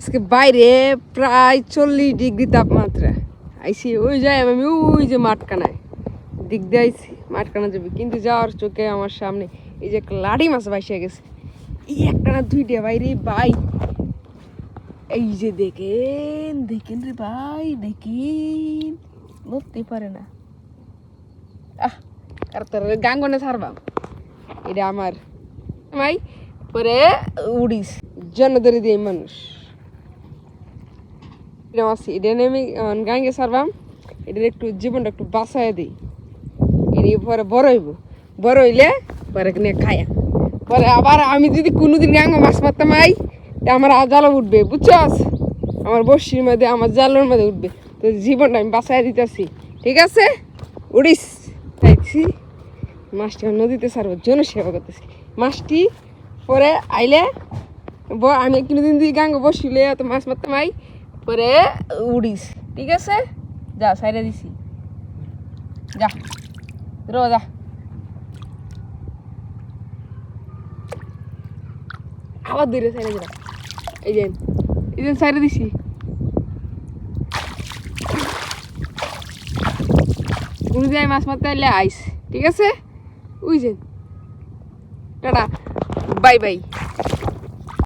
আজকে বাইরে প্রায় চল্লিশ ডিগ্রি তাপমাত্রা। আইসি, ওই যাই আমি ওই যে মাঠকানায় দিক দিয়ে আইসি মাঠকানা যাবে। কিন্তু যাওয়ার চোখে আমার সামনে এই যে একটা লাঠি মাছ ভাসিয়ে গেছে। এই একটা না দুইটা বাইরে, ভাই। এই যে দেখেন দেখেন রে ভাই, দেখেন। নড়তে পারে না। আহ, আর তোর গাঙ্গনে ছাড়বাম এটা আমার। ভাই, পরে উড়িস। জনদরি দিয়ে মানুষ। এটা আছে এটা নিয়ে আমি গাঙ্গে সারবাম, এটার একটু জীবনটা একটু বাঁচায় দিই। এটি পরে বড় হইব। বড় হইলে পরে নিয়ে খায়া। পরে আবার আমি যদি কোনোদিন গাঙ্গ মাছ মারতাম, আই আমার আর জাল উঠবে, বুঝছস? আমার বর্ষির মধ্যে, আমার জালের মধ্যে উঠবে। তো জীবনটা আমি বাঁচায় দিতেছি। ঠিক আছে? উড়িস। চাইছি মাছটি নদীতে ছাড়বো জন্য সেবা করতেছি। মাছটি পরে আইলে আমি কোনোদিন দিই গাঙ্গ বসিলে তো মাছ মারতাম, আই পরে উড়িস, ঠিক আছে? যা, সাইডে দিছি। যা, রো, যা। আবার দূরে সাইডে যা। এই যে এই যে সাইডে দিছি। কোনো যাই মাছ মারতে আইলে আইস, ঠিক আছে? উই যে। Tata, bye bye.